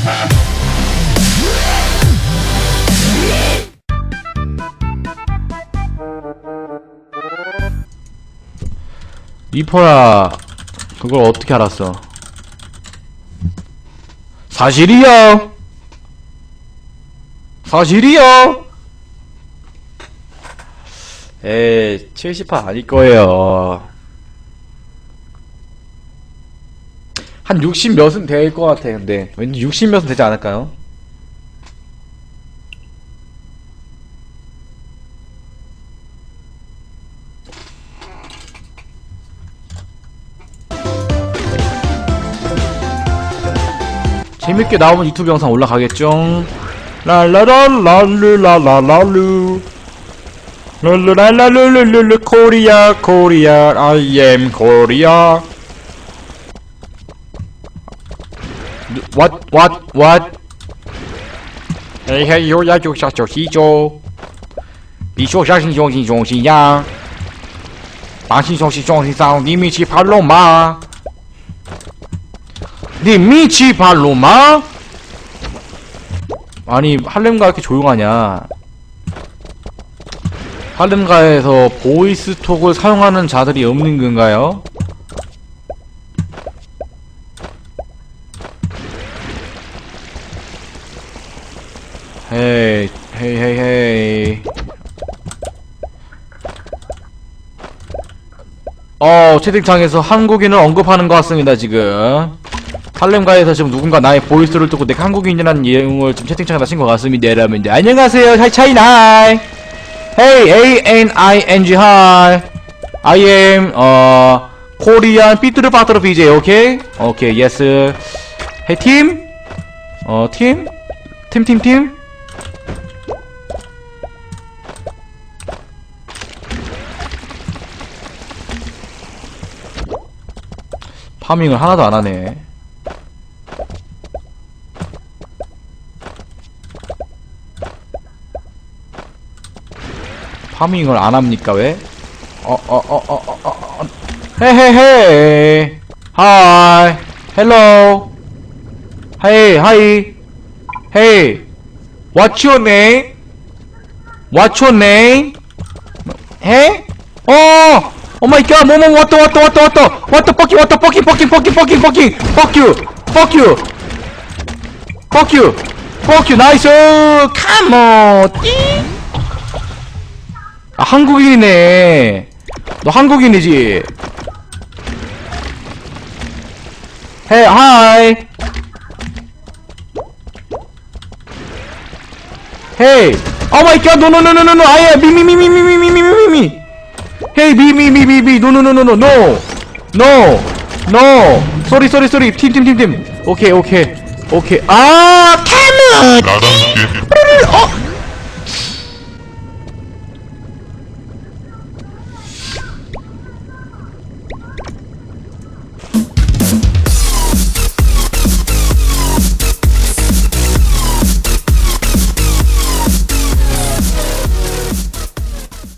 이퍼야 그걸 어떻게 알았어? 사실이요. 사실이요. 에이 70파 아닐 거예요 한 60 몇은 될 것 같아 근데 왠지 60 몇은 되지 않을까요? 재밌게 나오면 유튜브 영상 올라가겠죠? 랄라랄랄루랄랄랄루 랄루랄랄룰룰루 코리아 코리아 I am 코리아 What what what 嘿嘿有呀就小小西周比说相信中心中心呀把心中心中心上你米奇爬龙吗니 미치 발로마? 아니 할렘가 이렇게 조용하냐 할렘가에서 보이스톡을 사용하는 자들이 없는 건가요? 헤이 헤이 헤이 헤이. 어 채팅창에서 한국인을 언급하는 것 같습니다 지금. 할렘가에서 지금 누군가 나의 보이스를 듣고 내가 한국인이라는 내용을 지금 채팅창에다 친것 같습니다 여러분 들. 안녕하세요. 하이 차이나이 Hey A-N-I-N-G hi. I am 어 코리안 삐뚤르 빠뚤르 BJ 오케이? 오케이 예스 Hey 팀? 어 팀? 팀 팀 팀? 파밍을 하나도 안 하네 파밍을 안 합니까 왜? 어 어 어 어 어어어 헤헤헤 하이 헬로 헤이 하이 헤이 What's your name? What's your name? 해? 어! 오 마이 갓! 뭐뭐 왔다 왔다 왔다 왔다! 왔다 뻑기 왔다 뻑기 뻑기 뻑기 뻑기 뻑기 fuck you! fuck you! fuck you! fuck you! 나이스! come on! 띵! 아 한국인이네 너 한국인이지 헤이 하이 헤이 오 마이 갓 노노노노노노 아예 미미미미미미미미미미 헤이 미 미 미 미 미 노노노노노 노노 노 쏘리 쏘리 쏘리 팀 팀 팀팀 오케이 오케이 오케이 아 캐묻